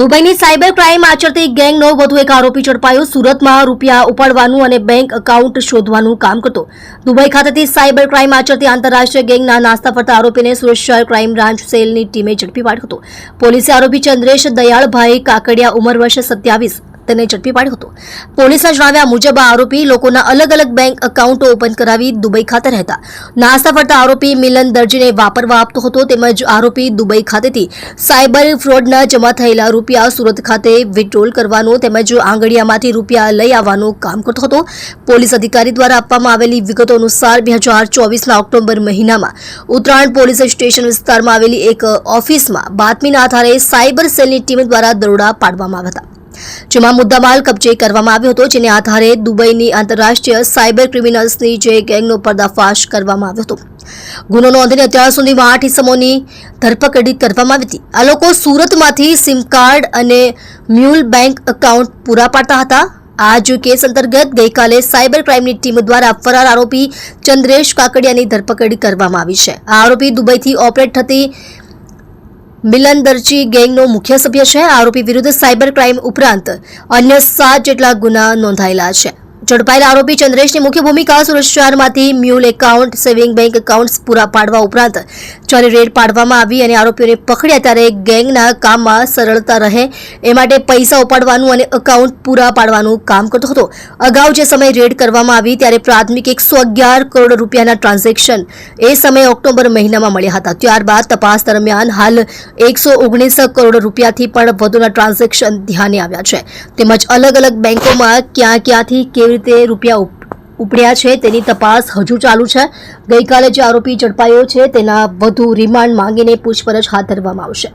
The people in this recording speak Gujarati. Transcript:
દુબઈની સાયબર ક્રાઇમ આચરતી ગેંગનો વધુ એક આરોપી ઝડપાયો. સુરતમાં રૂપિયા ઉપાડવાનું અને બેંક એકાઉન્ટ શોધવાનું કામ કરતો. દુબઈ ખાતેથી સાયબર ક્રાઇમ આચરતી આંતરરાષ્ટ્રીય ગેંગના નાસ્તા ફરતા આરોપીને સુરત શહેર ક્રાઇમ બ્રાન્ચ સેલની ટીમે ઝડપી પાડ્યો હતો. પોલીસે આરોપી ચંદ્રેશ દયાળભાઈ કાકડિયા, ઉંમર વર્ષ સત્યાવીસ તેને ઝડપી પાડ્યો હતો. પોલીસના જણાવ્યા મુજબ આ આરોપી લોકોના અલગ અલગ બેંક એકાઉન્ટો ઓપન કરાવી દુબઈ ખાતે રહેતા. નાસ્તા ફરતા આરોપી મિલન દરજીને વાપરવા આપતો હતો તેમજ આરોપી દુબઈ ખાતેથી સાયબર ફ્રોડના જમા થયેલા રૂપિયા સુરત ખાતે વિડ્રોલ કરવાનો તેમજ આંગળીયામાંથી રૂપિયા લઈ આવવાનું કામ કરતો હતો. પોલીસ અધિકારી દ્વારા આપવામાં આવેલી વિગતો અનુસાર બે હજાર ચોવીસના ઓક્ટોબર મહિનામાં ઉત્તરાયણ પોલીસ સ્ટેશન વિસ્તારમાં આવેલી એક ઓફિસમાં બાતમીના આધારે સાયબર સેલની ટીમ દ્વારા દરોડા પાડવામાં આવ્યા હતા. જેમાં મુદ્દામાલ કબજે કરવામાં આવ્યો હતો, જેને આધારે દુબઈની આંતરરાષ્ટ્રીય સાયબર ક્રિમિનલ્સની જે ગેંગનો પર્દાફાશ કરવામાં આવ્યો હતો. ગુનો નોંધીને અત્યાર સુધીમાં આઠ ઇસમોની ધરપકડ કરવામાં આવી હતી. આ લોકો સુરતમાંથી સિમ કાર્ડ અને મ્યુલ બેંક એકાઉન્ટ પૂરા પાડતા હતા. આ જ કેસ અંતર્ગત ગઈકાલે સાયબર ક્રાઇમની ટીમ દ્વારા ફરાર આરોપી ચંદ્રેશ કાકડિયાની ધરપકડ કરવામાં આવી છે. આ આરોપી દુબઈથી ઓપરેટ થતી મિલન દરજી ગેંગનો મુખ્ય સભ્ય છે. આરોપી વિરુદ્ધ સાયબર ક્રાઇમ ઉપરાંત અન્ય સાત જેટલા ગુના નોંધાયેલા છે. ઝડપાયેલા આરોપી ચંદ્રેશની મુખ્ય ભૂમિકા સુરત શહેરમાંથી mule account, saving bank accounts પૂરા પાડવા ઉપરાંત જ્યારે રેડ પાડવામાં આવી અને આરોપીઓને પકડ્યા ત્યારે ગેંગના કામમાં સરળતા રહે એ માટે પૈસા ઉપાડવાનું અને એકાઉન્ટ પૂરા પાડવાનું કામ કરતો હતો. અગાઉ જે સમયે રેડ કરવામાં આવી ત્યારે પ્રાથમિક એકસો અગિયાર કરોડ રૂપિયાના ટ્રાન્ઝેક્શન એ સમયે ઓક્ટોબર મહિનામાં મળ્યા હતા. ત્યારબાદ તપાસ દરમિયાન હાલ એકસો કરોડ રૂપિયાથી પણ વધુના ટ્રાન્ઝેક્શન ધ્યાને આવ્યા છે. તેમજ અલગ અલગ બેંકોમાં ક્યાં ક્યાંથી કેવી રીતે રૂપિયા ઉપડ્યા છે તેની તપાસ હજુ ચાલુ છે. ગઈકાલે જે આરોપી ઝડપાયો છે તેના વધુ રિમાન્ડ માંગીને પૂછપરછ હાથ ધરવામાં આવશે.